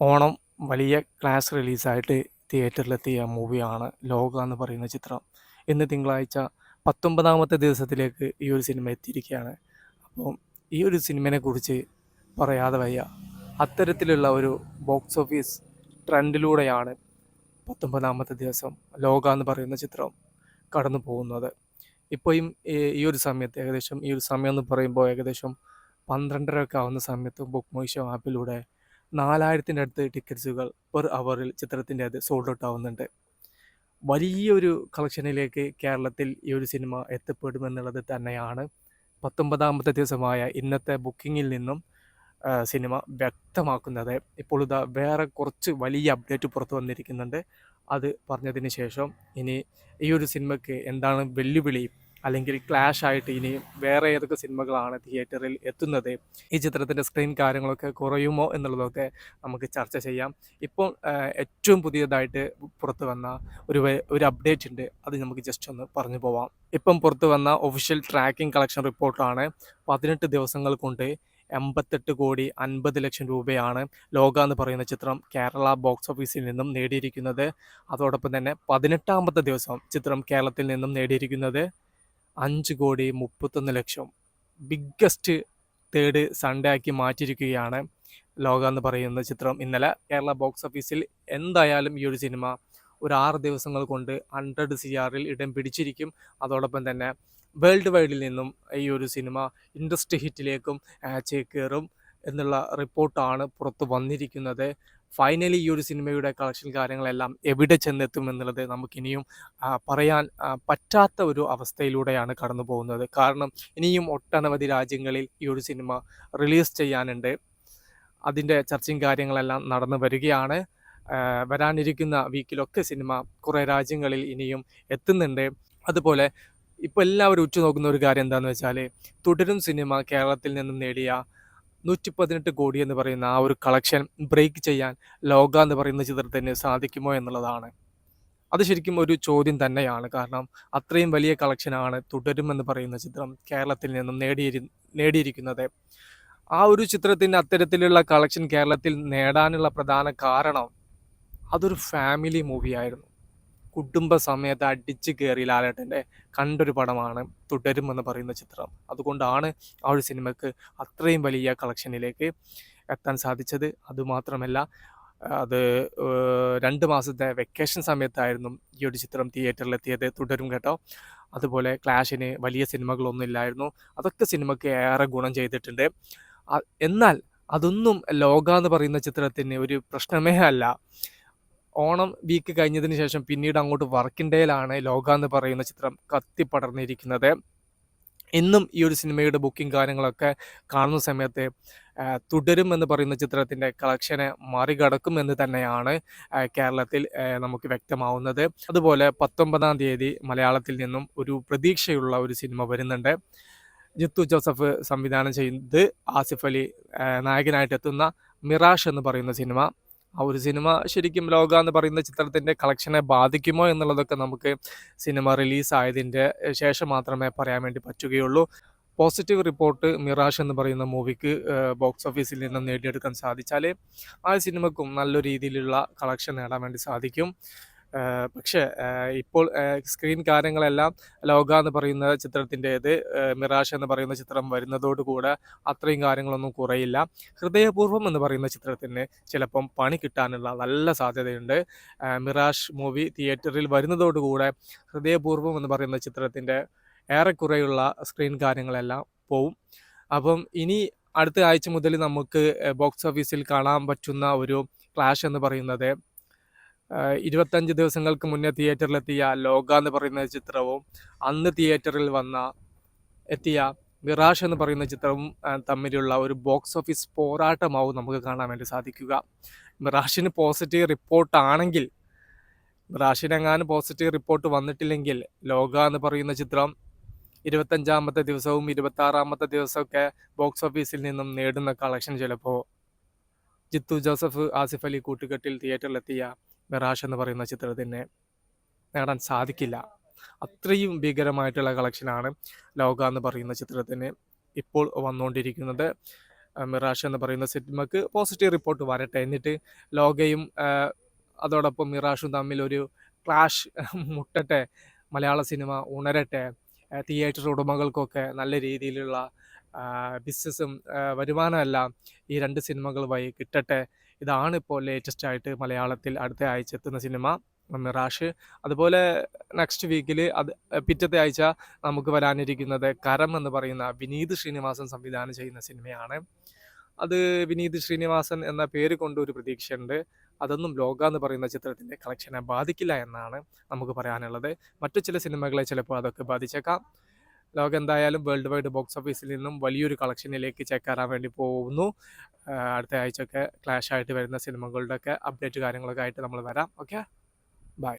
ഓണം വലിയ ക്ലാസ് റിലീസായിട്ട് തിയേറ്ററിലെത്തിയ മൂവിയാണ് ലോക എന്ന് പറയുന്ന ചിത്രം. ഇന്ന് തിങ്കളാഴ്ച പത്തൊമ്പതാമത്തെ ദിവസത്തിലേക്ക് ഈ ഒരു സിനിമ എത്തിയിരിക്കുകയാണ്. അപ്പം ഈ ഒരു സിനിമയെ കുറിച്ച് പറയാതെ വയ്യ. അത്തരത്തിലുള്ള ഒരു ബോക്സ് ഓഫീസ് ട്രെൻഡിലൂടെയാണ് പത്തൊമ്പതാമത്തെ ദിവസം ലോക എന്ന് പറയുന്ന ചിത്രം കടന്നു പോകുന്നത്. ഇപ്പോഴും ഈ ഒരു സമയത്ത് ഏകദേശം ഈ ഒരു സമയം എന്ന് പറയുമ്പോൾ ഏകദേശം പന്ത്രണ്ടര ഒക്കെ ആവുന്ന സമയത്ത് ബുക്ക് മൈഷോ ആപ്പിലൂടെ നാലായിരത്തിന്റെ അടുത്ത് ടിക്കറ്റ്സുകൾ പെർ അവറിൽ ചിത്രത്തിന്റെ അത് സോൾഡ് ഔട്ട് ആവുന്നുണ്ട്. വലിയൊരു കളക്ഷനിലേക്ക് കേരളത്തിൽ ഈ ഒരു സിനിമ എത്തപ്പെടുമെന്നുള്ളത് തന്നെയാണ്. പത്തൊമ്പതാമത്തെ ദിവസമായ ഇന്നത്തെ ബുക്കിങ്ങിൽ നിന്നും സിനിമ വ്യക്തമാക്കുന്നത്. ഇപ്പോൾ ഇതാ വേറെ കുറച്ച് വലിയ അപ്ഡേറ്റ് പുറത്തു വന്നിരിക്കുന്നുണ്ട്. അത് പറഞ്ഞതിന് ശേഷം ഇനി ഈ ഒരു സിനിമയ്ക്ക് എന്താണ് വെല്ലുവിളി അല്ലെങ്കിൽ ക്ലാഷ് ആയിട്ട് ഇനിയും വേറെ ഏതൊക്കെ സിനിമകളാണ് തിയേറ്ററിൽ എത്തുന്നത്? ഈ ചിത്രത്തിന്റെ സ്ക്രീൻ കാര്യങ്ങളൊക്കെ കുറയുമോ എന്നുള്ളതൊക്കെ നമുക്ക് ചർച്ച ചെയ്യാം. ഇപ്പോൾ ഏറ്റവും പുതിയതായിട്ട് പുറത്തു വന്ന ഒരു ഒരു അപ്ഡേറ്റ് ഉണ്ട്. അത് നമുക്ക് ജസ്റ്റ് ഒന്ന് പറഞ്ഞു പോവാം. ഇപ്പം പുറത്തു വന്ന ഒഫീഷ്യൽ ട്രാക്കിംഗ് കളക്ഷൻ റിപ്പോർട്ടാണ് പതിനെട്ട് ദിവസങ്ങൾ കൊണ്ട് എൺപത്തെട്ട് കോടി അൻപത് ലക്ഷം രൂപയാണ് ലോക എന്ന് പറയുന്ന ചിത്രം കേരള ബോക്സ് ഓഫീസിൽ നിന്നും നേടിയിരിക്കുന്നത്. അതോടൊപ്പം തന്നെ പതിനെട്ടാമത്തെ ദിവസം ചിത്രം കേരളത്തിൽ നിന്നും നേടിയിരിക്കുന്നത് അഞ്ച് കോടി മുപ്പത്തൊന്ന് ലക്ഷം. ബിഗ്ഗസ്റ്റ് തേർഡ് സൺഡേ ആക്കി മാറ്റിയിരിക്കുകയാണ് ലോക എന്ന് പറയുന്ന ചിത്രം. ഇന്നലെ കേരള ബോക്സ് ഓഫീസിൽ എന്തായാലും ഈ ഒരു സിനിമ ഒരു ആറ് ദിവസങ്ങൾ കൊണ്ട് ഹൺഡ്രഡ് സി ആറിൽ ഇടം പിടിച്ചിരിക്കും. അതോടൊപ്പം തന്നെ വേൾഡ് വൈഡിൽ നിന്നും ഈ ഒരു സിനിമ ഇൻഡസ്ട്രി ഹിറ്റിലേക്കും ചേക്കേറും എന്നുള്ള റിപ്പോർട്ടാണ് പുറത്ത് വന്നിരിക്കുന്നത്. ഫൈനലി ഈ ഒരു സിനിമയുടെ കളക്ഷൻ കാര്യങ്ങളെല്ലാം എവിടെ ചെന്നെത്തും എന്നുള്ളത് നമുക്കിനിയും പറയാൻ പറ്റാത്ത ഒരു അവസ്ഥയിലൂടെയാണ് കടന്നു പോകുന്നത്. കാരണം ഇനിയും ഒട്ടനവധി രാജ്യങ്ങളിൽ ഈ ഒരു സിനിമ റിലീസ് ചെയ്യാനുണ്ട്. അതിന്റെ ചർച്ചയും കാര്യങ്ങളെല്ലാം നടന്നു വരികയാണ്. വരാനിരിക്കുന്ന വീക്കിലൊക്കെ സിനിമ കുറേ രാജ്യങ്ങളിൽ ഇനിയും എത്തുന്നുണ്ട്. അതുപോലെ ഇപ്പോൾ എല്ലാവരും ഉറ്റുനോക്കുന്ന ഒരു കാര്യം എന്താണെന്ന് വെച്ചാൽ തുടരും സിനിമ കേരളത്തിൽ നിന്നും നേടിയ നൂറ്റി പതിനെട്ട് കോടി എന്ന് പറയുന്ന ആ ഒരു കളക്ഷൻ ബ്രേക്ക് ചെയ്യാൻ ലോക എന്ന് പറയുന്ന ചിത്രത്തിന് സാധിക്കുമോ എന്നുള്ളതാണ്. അത് ശരിക്കും ഒരു ചോദ്യം തന്നെയാണ്. കാരണം അത്രയും വലിയ കളക്ഷനാണ് തുടരുമെന്ന് പറയുന്ന ചിത്രം കേരളത്തിൽ നിന്നും നേടിയിരി നേടിയിരിക്കുന്നത്. ആ ഒരു ചിത്രത്തിന് അത്തരത്തിലുള്ള കളക്ഷൻ കേരളത്തിൽ നേടാനുള്ള പ്രധാന കാരണം അതൊരു ഫാമിലി മൂവിയായിരുന്നു കുടുംബ സമയത്ത് അടിച്ച് കയറി ലാലേട്ടന്റെ കണ്ടൊരു പടമാണ് തുടരും എന്ന് പറയുന്ന ചിത്രം. അതുകൊണ്ടാണ് ആ ഒരു സിനിമയ്ക്ക് അത്രയും വലിയ കളക്ഷനിലേക്ക് എത്താൻ സാധിച്ചത്. അതുമാത്രമല്ല അത് രണ്ട് മാസത്തെ വെക്കേഷൻ സമയത്തായിരുന്നു ഈ ഒരു ചിത്രം തിയേറ്ററിലെത്തിയത്. തുടരും കേട്ടോ. അതുപോലെ ക്ലാഷിന് വലിയ സിനിമകളൊന്നും ഇല്ലായിരുന്നു. അതൊക്കെ സിനിമയ്ക്ക് ഏറെ ഗുണം ചെയ്തിട്ടുണ്ട്. എന്നാൽ അതൊന്നും ലോക എന്ന് പറയുന്ന ചിത്രത്തിന് ഒരു പ്രശ്നമേ അല്ല. ഓണം വീക്ക് കഴിഞ്ഞതിന് ശേഷം പിന്നീട് അങ്ങോട്ട് വർക്കിൻഡേയിലാണ് ലോക എന്ന് പറയുന്ന ചിത്രം കത്തിപ്പടർന്നിരിക്കുന്നത് ഇന്നും ഈ ഒരു സിനിമയുടെ ബുക്കിംഗ് കാര്യങ്ങളൊക്കെ കാണുന്ന സമയത്ത് തുടരും എന്ന് പറയുന്ന ചിത്രത്തിന്റെ കളക്ഷനെ മറികടക്കും എന്ന് തന്നെയാണ് കേരളത്തിൽ നമുക്ക് വ്യക്തമാവുന്നത്. അതുപോലെ പത്തൊമ്പതാം തീയതി മലയാളത്തിൽ നിന്നും ഒരു പ്രതീക്ഷയുള്ള ഒരു സിനിമ വരുന്നുണ്ട്. ജിത്തു ജോസഫ് സംവിധാനം ചെയ്ത് ആസിഫ് അലി നായകനായിട്ട് എത്തുന്ന മിറാഷ് എന്ന് പറയുന്ന സിനിമ ആ ഒരു സിനിമ ശരിക്കും ലോക എന്ന് പറയുന്ന ചിത്രത്തിന്റെ കളക്ഷനെ ബാധിക്കുമോ എന്നുള്ളതൊക്കെ നമുക്ക് സിനിമ റിലീസായതിന്റെ ശേഷം മാത്രമേ പറയാൻ വേണ്ടി പറ്റുകയുള്ളൂ. പോസിറ്റീവ് റിപ്പോർട്ട് മിറാഷ് എന്ന് പറയുന്ന മൂവിക്ക് ബോക്സ് ഓഫീസിൽ നിന്നും നേടിയെടുക്കാൻ സാധിച്ചാൽ ആ സിനിമക്കും നല്ല രീതിയിലുള്ള കളക്ഷൻ നേടാൻ വേണ്ടി സാധിക്കും. പക്ഷേ ഇപ്പോൾ സ്ക്രീൻ കാര്യങ്ങളെല്ലാം ലോക എന്ന് പറയുന്ന ചിത്രത്തിന്റേത് മിറാഷ് എന്ന് പറയുന്ന ചിത്രം വരുന്നതോടുകൂടെ അത്രയും കാര്യങ്ങളൊന്നും കുറയില്ല. ഹൃദയപൂർവം എന്ന് പറയുന്ന ചിത്രത്തിന് ചിലപ്പം പണി കിട്ടാനുള്ള നല്ല സാധ്യതയുണ്ട്. മിറാഷ് മൂവി തിയേറ്ററിൽ വരുന്നതോടുകൂടെ ഹൃദയപൂർവം എന്ന് പറയുന്ന ചിത്രത്തിന്റെ ഏറെക്കുറെയുള്ള സ്ക്രീൻ കാര്യങ്ങളെല്ലാം പോവും. അപ്പം ഇനി അടുത്ത ആഴ്ച മുതൽ നമുക്ക് ബോക്സ് ഓഫീസിൽ കാണാൻ പറ്റുന്ന ഒരു ക്ലാഷ് എന്ന് പറയുന്നത് ഇരുപത്തഞ്ച് ദിവസങ്ങൾക്ക് മുന്നേ തിയേറ്ററിലെത്തിയ ലോക എന്ന് പറയുന്ന ചിത്രവും അന്ന് തിയേറ്ററിൽ വന്ന എത്തിയ മിറാഷ് എന്ന് പറയുന്ന ചിത്രവും തമ്മിലുള്ള ഒരു ബോക്സ് ഓഫീസ് പോരാട്ടമാവും നമുക്ക് കാണാൻ വേണ്ടി സാധിക്കുക. മിറാഷിന് പോസിറ്റീവ് റിപ്പോർട്ടാണെങ്കിൽ മിറാഷിനെങ്ങാനും പോസിറ്റീവ് റിപ്പോർട്ട് വന്നിട്ടില്ലെങ്കിൽ ലോക എന്ന് പറയുന്ന ചിത്രം ഇരുപത്തഞ്ചാമത്തെ ദിവസവും ഇരുപത്തി ആറാമത്തെ ദിവസമൊക്കെ ബോക്സ് ഓഫീസിൽ നിന്നും നേടുന്ന കളക്ഷൻ ചിലപ്പോൾ ജിത്തു ജോസഫ് ആസിഫ് അലി കൂട്ടുകെട്ടിൽ തിയേറ്ററിലെത്തിയ മിറാഷ് എന്ന് പറയുന്ന ചിത്രത്തിന് നേടാൻ സാധിക്കില്ല അത്രയും ഭീകരമായിട്ടുള്ള കളക്ഷനാണ് ലോക എന്ന് പറയുന്ന ചിത്രത്തിന് ഇപ്പോൾ വന്നുകൊണ്ടിരിക്കുന്നത് മിറാഷ് എന്ന് പറയുന്ന സിനിമക്ക് പോസിറ്റീവ് റിപ്പോർട്ട് വരട്ടെ. എന്നിട്ട് ലോകയും അതോടൊപ്പം മിറാഷും തമ്മിൽ ഒരു ക്ലാഷ് മുട്ടട്ടെ. മലയാള സിനിമ ഉണരട്ടെ. തിയേറ്റർ ഉടമകൾക്കൊക്കെ നല്ല രീതിയിലുള്ള ബിസിനസ്സും വരുമാനമെല്ലാം ഈ രണ്ട് സിനിമകൾ വഴി കിട്ടട്ടെ. ഇതാണ് ഇപ്പോൾ ലേറ്റസ്റ്റ് ആയിട്ട് മലയാളത്തിൽ അടുത്ത ആഴ്ച എത്തുന്ന സിനിമ മിറാഷ്. അതുപോലെ നെക്സ്റ്റ് വീക്കിൽ അത് പിറ്റത്തെ ആഴ്ച നമുക്ക് വരാനിരിക്കുന്നത് കരം എന്ന് പറയുന്ന വിനീത് ശ്രീനിവാസൻ സംവിധാനം ചെയ്യുന്ന സിനിമയാണ്. അത് വിനീത് ശ്രീനിവാസൻ എന്ന പേര് കൊണ്ട് ഒരു പ്രതീക്ഷയുണ്ട്. അതൊന്നും ലോക എന്ന് പറയുന്ന ചിത്രത്തിന്റെ കളക്ഷനെ ബാധിക്കില്ല എന്നാണ് നമുക്ക് പറയാനുള്ളത്. മറ്റു ചില സിനിമകളെ ചിലപ്പോൾ അതൊക്കെ ബാധിച്ചേക്കാം. ലോക എന്തായാലും വേൾഡ് വൈഡ് ബോക്സ് ഓഫീസിൽ നിന്നും വലിയൊരു കളക്ഷനിലേക്ക് ചേക്കേറാൻ വേണ്ടി പോകുന്നു. അടുത്ത ആഴ്ചയൊക്കെ ക്ലാഷ് ആയിട്ട് വരുന്ന സിനിമകളുടെയൊക്കെ അപ്ഡേറ്റ് കാര്യങ്ങളൊക്കെ ആയിട്ട് നമ്മൾ വരാം. ഓക്കെ.